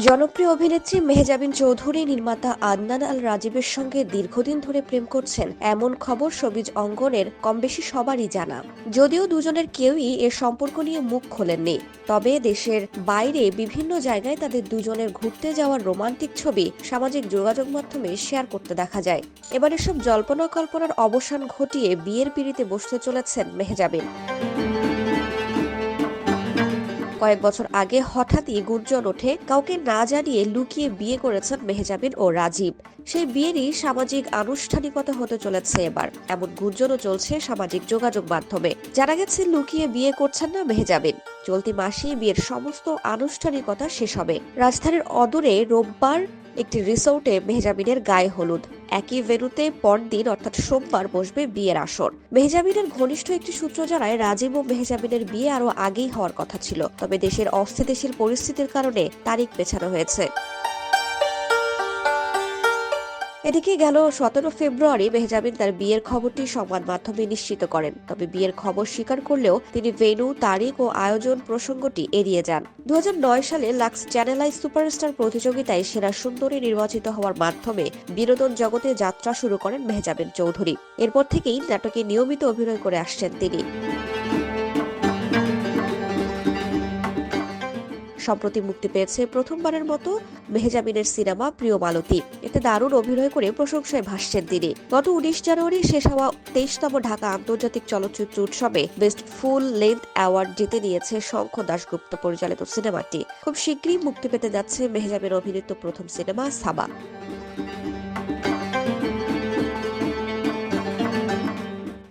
জনপ্রিয় অভিনেত্রী মেহজাবিন চৌধুরী, নির্মাতা আদনান আল রাজীবের সঙ্গে দীর্ঘদিন ধরে প্রেম করছেন। এমন খবর সবিজ অঙ্গনের, কমবেশি সবারই জানা। যদিও দুজনের কেউই এর সম্পর্ক নিয়ে মুখ খোলেননি। তবে দেশের বাইরে বিভিন্ন জায়গায় তাদের দুজনের ঘুরতে যাওয়ার রোমান্টিক ছবি সামাজিক যোগাযোগ মাধ্যমে শেয়ার করতে দেখা যায়। এবার এসব জল্পনা কল্পনার অবসান ঘটিয়ে বিয়ের পিড়িতে বসতে চলেছেন মেহজাবিন। কয়েক বছর আগে হঠাৎই গুঞ্জন ওঠে, কাউকে না জানিয়ে লুকিয়ে বিয়ে করেছেন মেহজাবিন ও রাজীব। সেই বিয়েরই সামাজিক আনুষ্ঠানিকতা হতে চলেছে এবার। এমন গুঞ্জনও চলছে সামাজিক যোগাযোগ মাধ্যমে। জানা গেছে, লুকিয়ে বিয়ে করছেন না মেহজাবিন। চলতি মাসে বিয়ের সমস্ত আনুষ্ঠানিকতা শেষ হবে। রাজধানীর অদূরে রোববার একটি রিসোর্টে মেহজাবিনের গায়ে হলুদ। একই ভেন্যুতে পরদিন, অর্থাৎ সোমবার, বসবে বিয়ের আসর। মেহজাবিনের ঘনিষ্ঠ একটি সূত্র জানায়, রাজীব ও মেহজাবিনের বিয়ে আরও আগেই হওয়ার কথা ছিল। তবে দেশের অস্থিতিশীল পরিস্থিতির কারণে তারিখ পেছানো হয়েছে। এদিকে গেল সতেরো ফেব্রুয়ারি মেহজাবিন তার বিয়ের খবরটি সংবাদ মাধ্যমে নিশ্চিত করেন। তবে বিয়ের খবর স্বীকার করলেও তিনি ভেন্যু, তারিখ ও আয়োজন প্রসঙ্গটি এড়িয়ে যান। দু হাজার নয় সালে লাক্স চ্যানেলাই সুপারস্টার প্রতিযোগিতায় সেরা সুন্দরী নির্বাচিত হওয়ার মাধ্যমে বিনোদন জগতে যাত্রা শুরু করেন মেহজাবিন চৌধুরী। এরপর থেকেই নাটকে নিয়মিত অভিনয় করে আসছেন তিনি। সম্প্রতি মুক্তি পেয়েছে প্রথমবারের মতো মেহজাবিনের সিনেমা প্রিয় মালতী। এতে দারুণ অভিনয় করে প্রশংসায় ভাসছেন তিনি। গত উনিশ জানুয়ারি শেষ হওয়া তেইশতম ঢাকা আন্তর্জাতিক চলচ্চিত্র উৎসবে বেস্ট ফুল লেন্থ অ্যাওয়ার্ড জিতে নিয়েছে শঙ্খ দাশগুপ্ত পরিচালিত সিনেমাটি। খুব শীঘ্রই মুক্তি পেতে যাচ্ছে মেহজাবিন অভিনীত প্রথম সিনেমা সাবা।